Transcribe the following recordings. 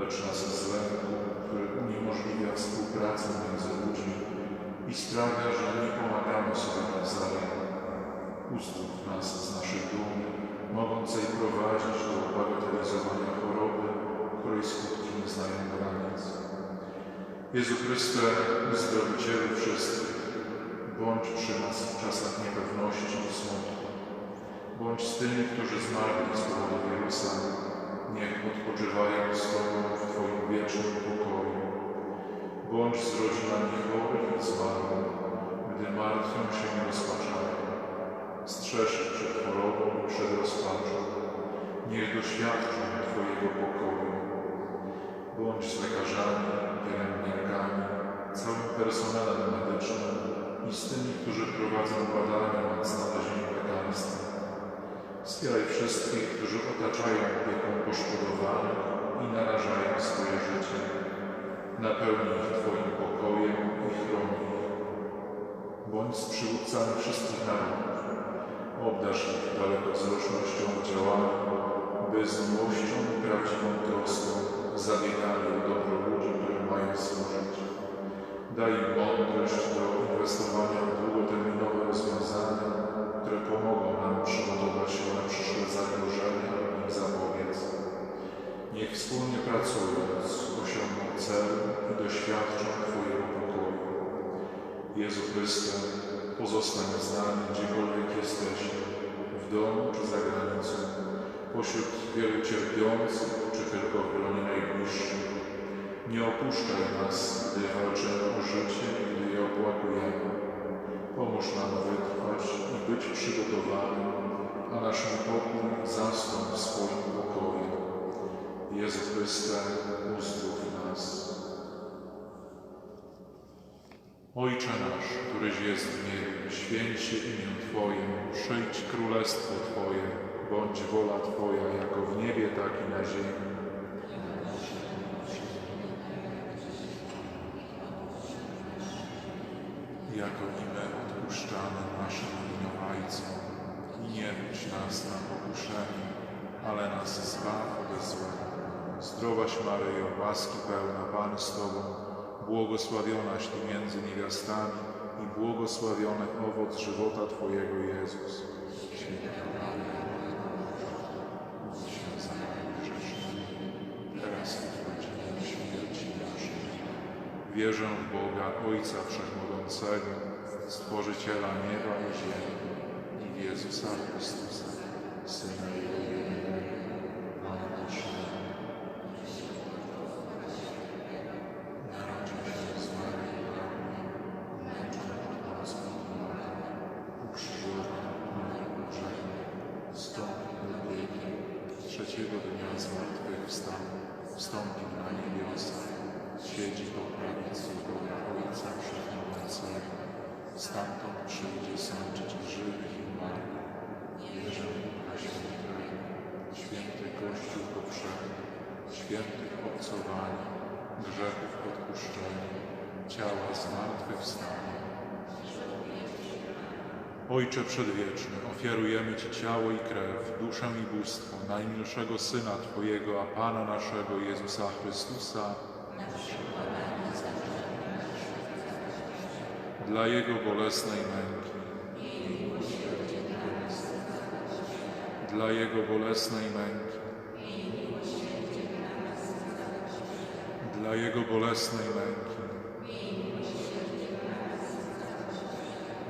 Ulecz nas z lęku, który uniemożliwia współpracę między ludźmi i sprawia, że nie pomagamy sobie nawzajem. Uzdrów nas z naszej dumy, mogącej prowadzić do bagatelizowania choroby, której skutki nie znają granic. Jezu Chryste, Uzdrowicielu wszystkich, bądź przy nas w czasach niepewności i smutku. Bądź z tymi, którzy zmarli z powodu wirusa, niech odpoczywają z Tobą w Twoim wiecznym pokoju. Bądź z rodzinami chorych i zmarłych, gdy martwią się i rozpaczają. Strzeż przed chorobą i przed rozpaczą. Niech doświadczą Twojego pokoju. Bądź z lekarzami, pielęgniarkami, całym personelem medycznym i z tymi, którzy prowadzą badania nad. Wspieraj wszystkich, którzy otaczają opieką poszkodowanych i narażają swoje życie. Napełnij ich Twoim pokojem i chroń ich. Bądź z przywódcami wszystkich narodów. Obdarz ich dalekowzrocznością w działaniu, by z miłością i prawdziwą troską zabiegali o dobro ludzi, którym mają służyć. Daj im mądrość do inwestowania w długoterminowe rozwiązania, które pomogą nam przygotować się na przyszłe zagrożenia i zapobiec. Niech wspólnie pracując osiągną cel i doświadczą Twojego pokoju. Jezu Chryste, pozostań z nami gdziekolwiek jesteśmy, w domu czy za granicą, pośród wielu cierpiących czy tylko w gronie najbliższych. Nie opuszczaj nas, gdy walczymy o życie i gdy je opłakujemy. Pomóż nam wytrwać i być przygotowanym, a nasz niepokój zastąp swoim pokojem. Jezu Chryste, uzdrów nas. Ojcze nasz, któryś jest w niebie, święć się imię Twoje, przyjdź królestwo Twoje, bądź wola Twoja, jako w niebie, tak i na ziemi. Jako i odpuszczamy naszym winowajcom. I nie wódź nas na pokuszenie, ale nas zbaw ode złego. Zdrowaś Maryjo, łaski pełna, Pan z Tobą, błogosławionaś Ty między niewiastami i błogosławiony owoc żywota Twojego Jezus. Święta Maryjo. Wierzę w Boga, Ojca Wszechmogącego, Stworzyciela nieba i ziemi i Jezusa Chrystusa, Syna Jego jedynego, Pana naszego, Narodził się z Maryi Panny, umęczony pod Polską Piłatem, ukrzyżowany, umarł grzechem, wstąpił do piekieł, trzeciego dnia zmartwychwstał, wstąpił na niebiosa, siedzi po prawicy Boga Ojca Wszechmogącego, stamtąd przyjdzie sądzić żywych i umarłych. Wierzę w Ducha Świętego, święty Kościół powszechny, świętych obcowanie, grzechów odpuszczenie, ciała zmartwychwstanie. Ojcze Przedwieczny, ofiarujemy Ci ciało i krew, duszę i bóstwo najmilszego Syna Twojego, a Pana naszego Jezusa Chrystusa, dla Jego bolesnej męki, dla Jego bolesnej męki, dla Jego bolesnej męki,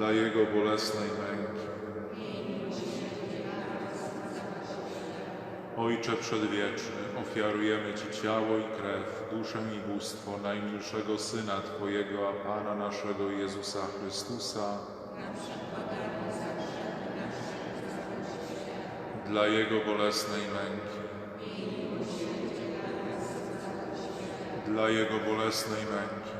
dla Jego bolesnej męki. Ojcze Przedwieczny, ofiarujemy Ci ciało i krew, duszę i bóstwo najmilszego Syna Twojego, a Pana naszego Jezusa Chrystusa, dla Jego bolesnej męki, dla Jego bolesnej męki,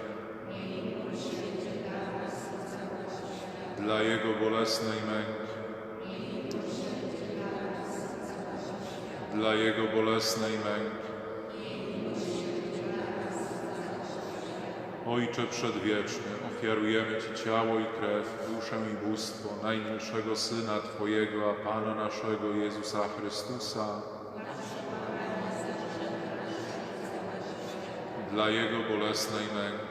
dla Jego bolesnej męki, dla Jego bolesnej męki. Ojcze Przedwieczny, ofiarujemy Ci ciało i krew, duszę i bóstwo najmilszego Syna Twojego, a Pana naszego Jezusa Chrystusa, dla Jego bolesnej męki,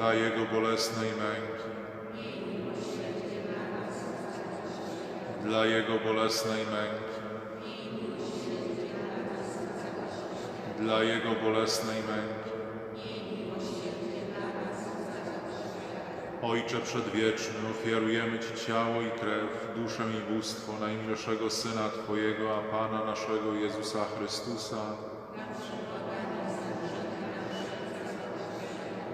dla Jego bolesnej męki, dla Jego bolesnej męki, dla Jego bolesnej męki. Ojcze Przedwieczny, ofiarujemy Ci ciało i krew, duszę i bóstwo najmilszego Syna Twojego, a Pana naszego Jezusa Chrystusa,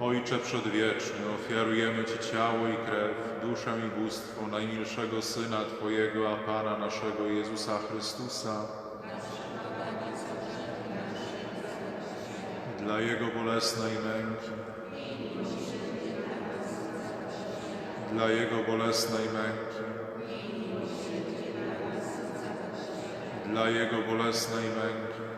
Ojcze Przedwieczny, ofiarujemy Ci ciało i krew, duszę i bóstwo najmilszego Syna Twojego, a Pana naszego Jezusa Chrystusa, dla Jego bolesnej męki, dla Jego bolesnej męki, dla Jego bolesnej męki,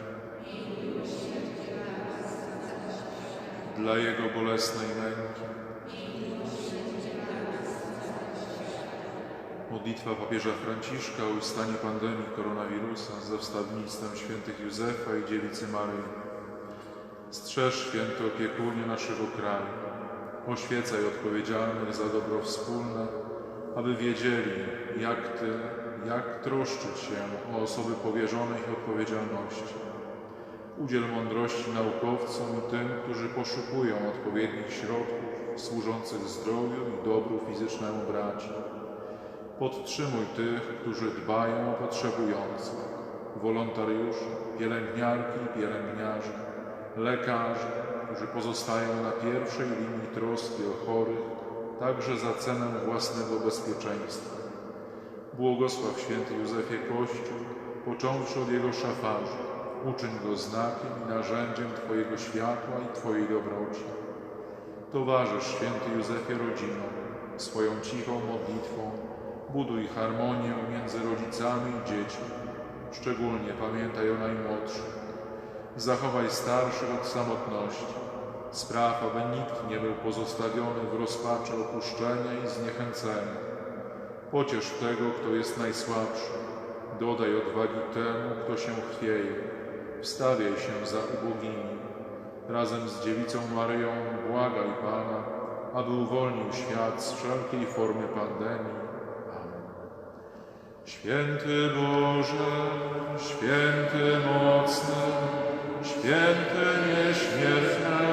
dla Jego bolesnej męki. Modlitwa papieża Franciszka o ustanie pandemii koronawirusa ze wstawiennictwem świętych Józefa i dziewicy Maryi. Strzeż święty opiekunie naszego kraju, oświecaj odpowiedzialnych za dobro wspólne aby wiedzieli, jak Ty, jak troszczyć się o osoby powierzone ich odpowiedzialności. Udziel mądrości naukowcom i tym, którzy poszukują odpowiednich środków służących zdrowiu i dobru fizycznemu braci. Podtrzymuj tych, którzy dbają o potrzebujących, wolontariuszy, pielęgniarki i pielęgniarzy, lekarzy, którzy pozostają na pierwszej linii troski o chorych, także za cenę własnego bezpieczeństwa. Błogosław święty Józefie Kościół, począwszy od jego szafarzy, uczyń go znakiem i narzędziem Twojego światła i Twojej dobroci. Towarzysz święty Józefie rodziną, swoją cichą modlitwą buduj harmonię między rodzicami i dziećmi. Szczególnie pamiętaj o najmłodszych. Zachowaj starszych od samotności. Spraw, aby nikt nie był pozostawiony w rozpaczy opuszczenia i zniechęcenia. Pociesz tego, kto jest najsłabszy. Dodaj odwagi temu, kto się chwieje. Wstawiaj się za ubogimi. Razem z dziewicą Maryją błagaj Pana, aby uwolnił świat z wszelkiej formy pandemii. Amen. Święty Boże, święty mocny, święty nieśmiertelny,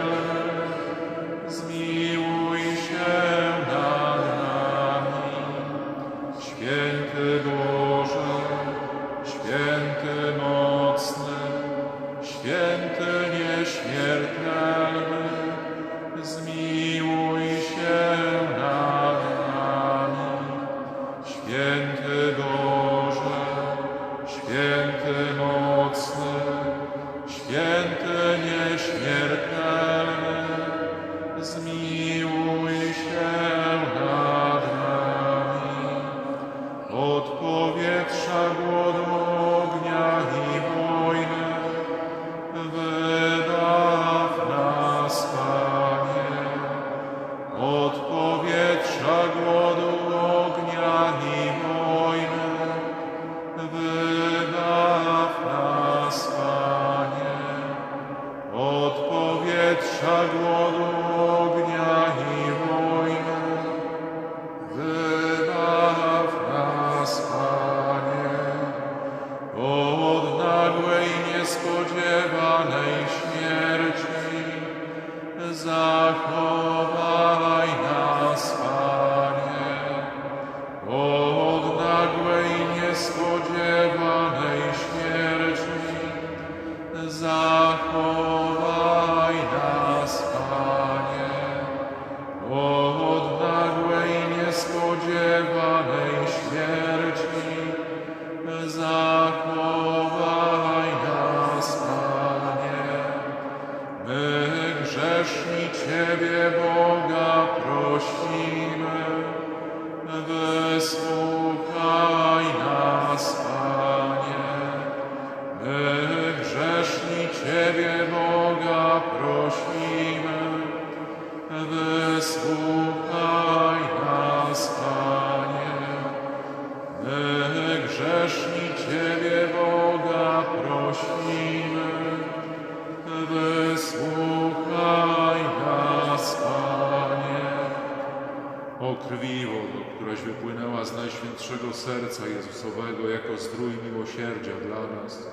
Najświętszego Serca Jezusowego jako zdrój miłosierdzia dla nas.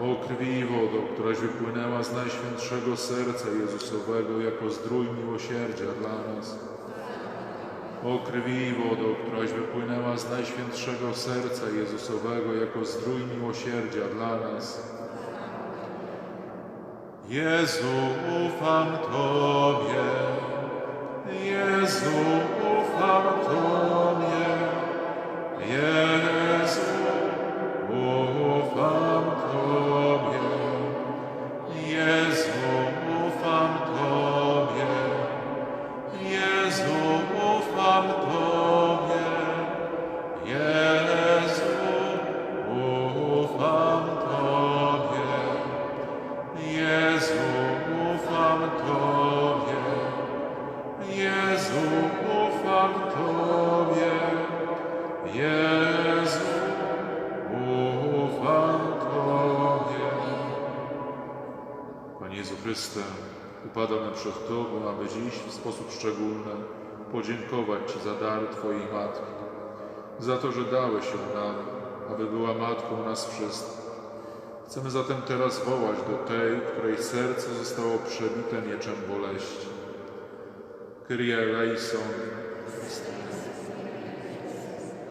O krwi wodo, któraś wypłynęła z Najświętszego Serca Jezusowego jako zdrój miłosierdzia dla nas. O krwi wodo, któraś wypłynęła z Najświętszego Serca Jezusowego jako zdrój miłosierdzia dla nas. Jezu, ufam Tobie. Jezu, ufam Tobie. Yeah. Upadamy przed Tobą, aby dziś w sposób szczególny podziękować Ci za dar Twojej Matki, za to, że dałeś ją nam, aby była Matką nas wszystkich. Chcemy zatem teraz wołać do tej, której serce zostało przebite mieczem boleści. Kyrie eleison,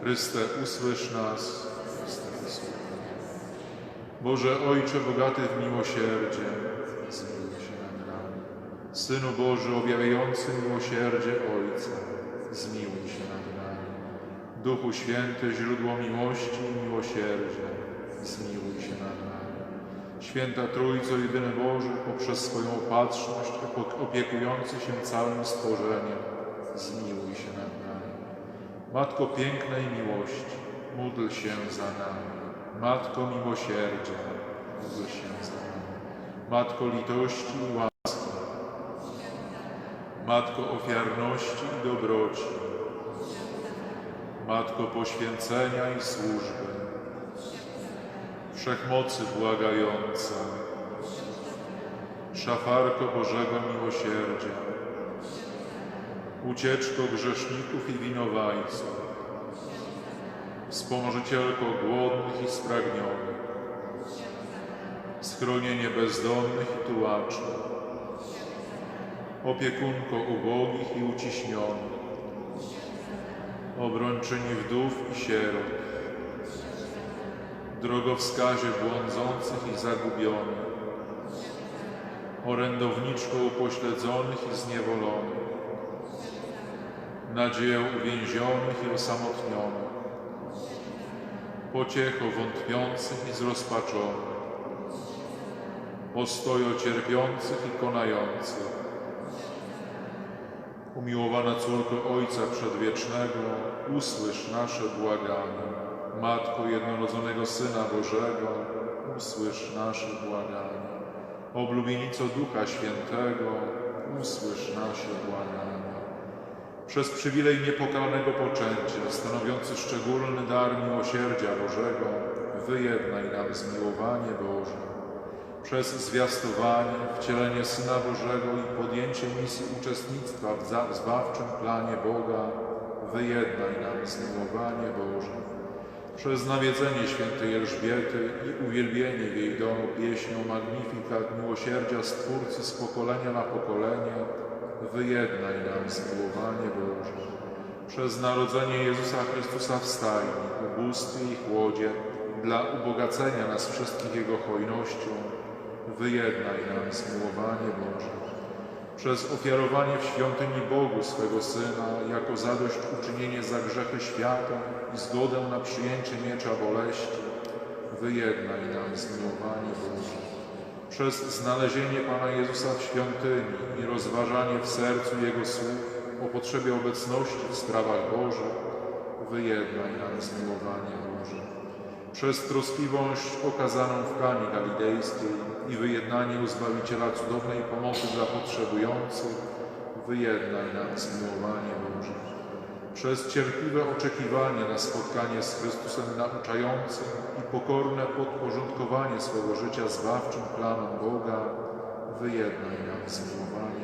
Chryste, usłysz nas. Boże Ojcze bogaty w miłosierdzie, zmiłuj się. Synu Boży objawiający miłosierdzie Ojca, zmiłuj się nad nami. Duchu Święty, źródło miłości i miłosierdzia, zmiłuj się nad nami. Święta Trójco, jedyny Boży, poprzez swoją opatrzność opie- opiekujący się całym stworzeniem, zmiłuj się nad nami. Matko pięknej miłości, módl się za nami. Matko miłosierdzia, módl się za nami. Matko litości i Matko ofiarności i dobroci, Matko poświęcenia i służby, Wszechmocy błagająca, Szafarko Bożego Miłosierdzia, Ucieczko grzeszników i winowajców, Wspomożycielko głodnych i spragnionych, Schronienie bezdomnych i tułaczy, Opiekunko ubogich i uciśnionych, Obrończyni wdów i sierot, Drogowskazie błądzących i zagubionych, Orędowniczko upośledzonych i zniewolonych, Nadzieją uwięzionych i osamotnionych, Pociecho wątpiących i zrozpaczonych, Ostojo cierpiących i konających, Umiłowana córko Ojca Przedwiecznego, usłysz nasze błaganie. Matko jednorodzonego Syna Bożego, usłysz nasze błaganie. Oblubienico Ducha Świętego, usłysz nasze błaganie. Przez przywilej niepokalanego poczęcia, stanowiący szczególny dar miłosierdzia Bożego, wyjednaj nam zmiłowanie Boże przez zwiastowanie, wcielenie Syna Bożego i podjęcie misji uczestnictwa w zbawczym planie Boga, wyjednaj nam zmiłowanie Boże. Przez nawiedzenie świętej Elżbiety i uwielbienie w jej domu pieśnią Magnifikat miłosierdzia Stwórcy z pokolenia na pokolenie, wyjednaj nam zmiłowanie Boże. Przez narodzenie Jezusa Chrystusa w stajni, ubóstwie i chłodzie, dla ubogacenia nas wszystkich Jego hojnością, wyjednaj nam zmiłowanie Boże. Przez ofiarowanie w świątyni Bogu swego Syna jako zadośćuczynienie za grzechy świata i zgodę na przyjęcie miecza boleści, wyjednaj nam zmiłowanie Boże. Przez znalezienie Pana Jezusa w świątyni i rozważanie w sercu Jego słów o potrzebie obecności w sprawach Bożych, wyjednaj nam zmiłowanie Boże przez troskliwość okazaną w Kanie Galilejskiej i wyjednanie u Zbawiciela cudownej pomocy dla potrzebujących, wyjednaj nam zmiłowanie Boże. Przez cierpliwe oczekiwanie na spotkanie z Chrystusem nauczającym i pokorne podporządkowanie swego życia zbawczym planom Boga, wyjednaj nam zmiłowanie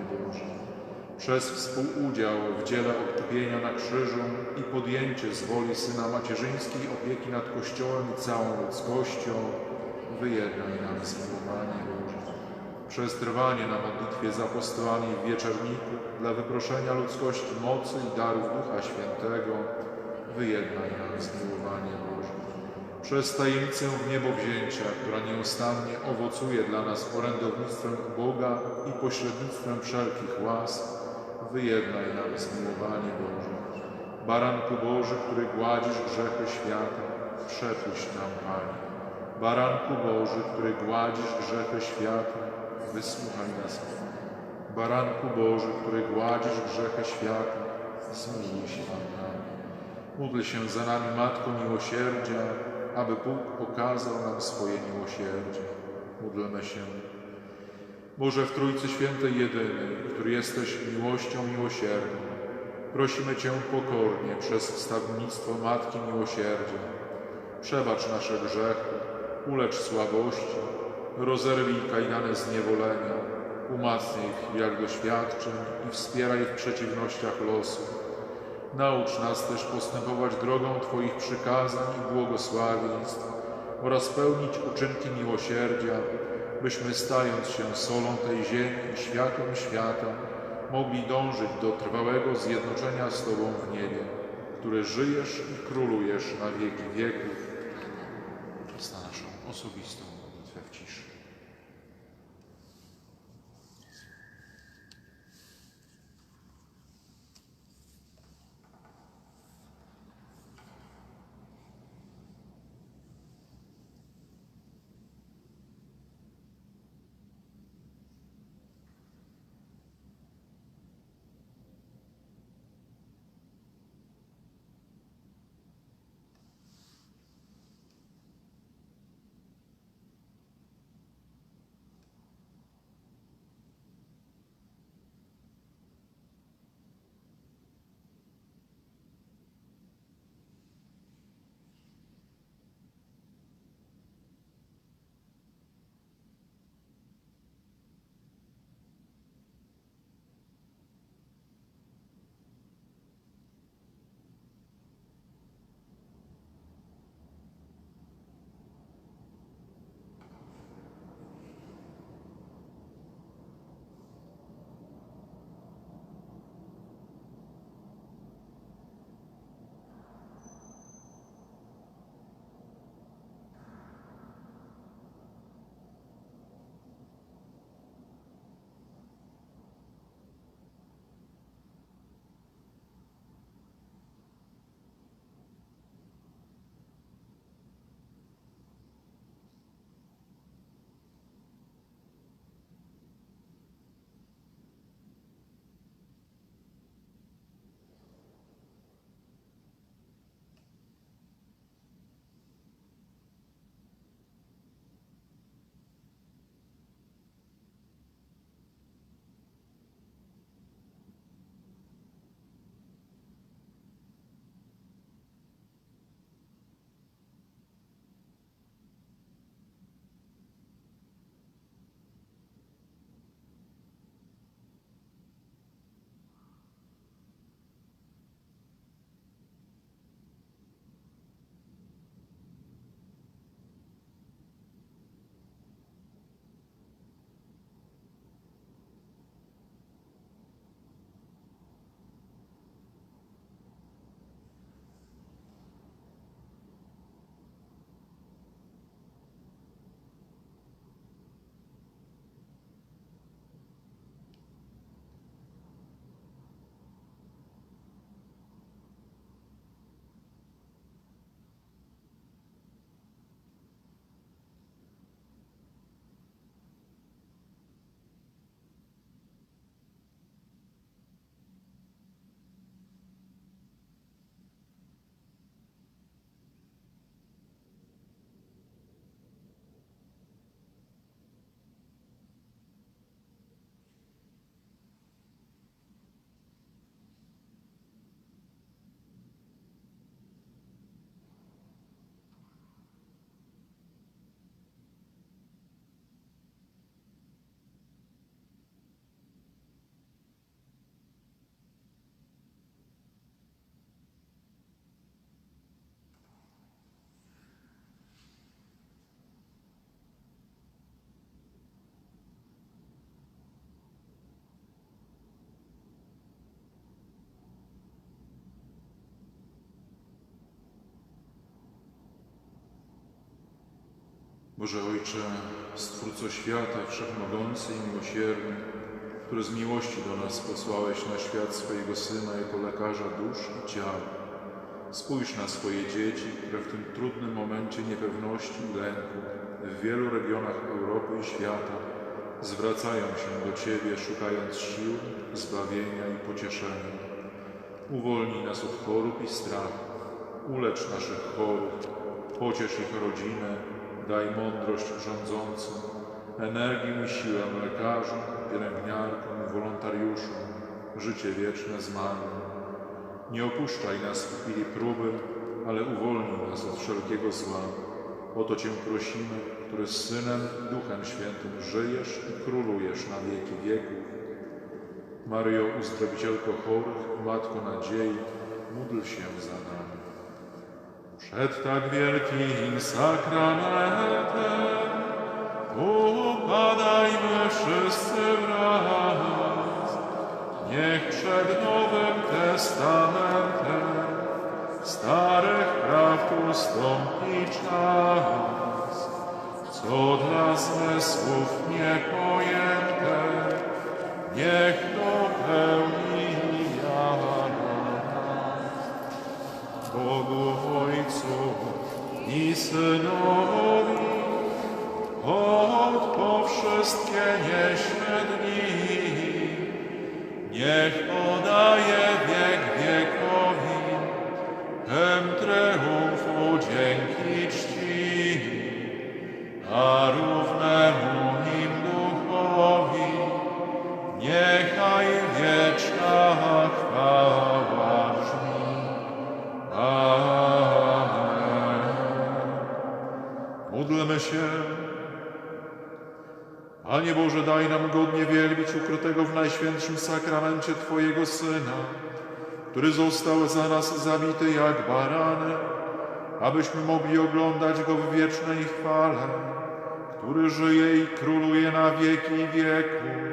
przez współudział w dziele odkupienia na krzyżu i podjęcie z woli Syna macierzyńskiej opieki nad Kościołem i całą ludzkością, wyjednaj nam zmiłowanie Boże. Przez trwanie na modlitwie z apostołami w wieczerniku dla wyproszenia ludzkości mocy i darów Ducha Świętego, wyjednaj nam zmiłowanie Boże. Przez tajemnicę niebowzięcia, która nieustannie owocuje dla nas orędownictwem Boga i pośrednictwem wszelkich łask, wyjednaj nam zmiłowanie Boże. Baranku Boży, który gładzisz grzechy świata, przepuść nam, Panie. Baranku Boży, który gładzisz grzechy świata, wysłuchaj nas. Baranku Boży, który gładzisz grzechy świata, zmiłuj się nad. Módl się za nami, Matko Miłosierdzia, aby Bóg okazał nam swoje miłosierdzie. Módlmy się. Boże w Trójcy Świętej Jedynej, który jesteś miłością miłosierną, prosimy Cię pokornie przez wstawnictwo Matki Miłosierdzia. Przebacz nasze grzechy, ulecz słabości, rozerwij kajdany zniewolenia, Umacniaj ich chwilach doświadczeń i wspieraj w przeciwnościach losu. Naucz nas też postępować drogą Twoich przykazań i błogosławieństw oraz pełnić uczynki miłosierdzia, byśmy stając się solą tej ziemi i światłem świata, mogli dążyć do trwałego zjednoczenia z Tobą w niebie, które żyjesz i królujesz na wieki wieków. Czas na naszą osobistą Boże Ojcze, Stwórco świata, Wszechmogący i Miłosierny, który z miłości do nas posłałeś na świat swojego Syna jako lekarza dusz i ciał. Spójrz na swoje dzieci, które w tym trudnym momencie niepewności i lęku w wielu regionach Europy i świata zwracają się do Ciebie, szukając sił, zbawienia i pocieszenia. Uwolnij nas od chorób i strachu, ulecz naszych chorych, pociesz ich rodzinę, daj mądrość rządzącym, energię i siłę lekarzom, pielęgniarkom i wolontariuszom, życie wieczne zmarłym. Nie opuszczaj nas w chwili próby, ale uwolnij nas od wszelkiego zła. O to Cię prosimy który z Synem i Duchem Świętym żyjesz i królujesz na wieki wieków. Maryjo, uzdrowicielko chorych, Matko nadziei, módl się za nami. Przed tak wielkim sakramentem upadajmy wszyscy wraz. Niech przed Nowym Testamentem starych prawd ustąpi czas, co dla zmysłów niepojęte, niech dopełni Ojcu i Synowi, od po wszystkie nieśmy dni, niech podaje wiek Panie Boże, daj nam godnie wielbić ukrytego w Najświętszym Sakramencie Twojego Syna, który został za nas zabity jak baranek, abyśmy mogli oglądać Go w wiecznej chwale, który żyje i króluje na wieki wieków.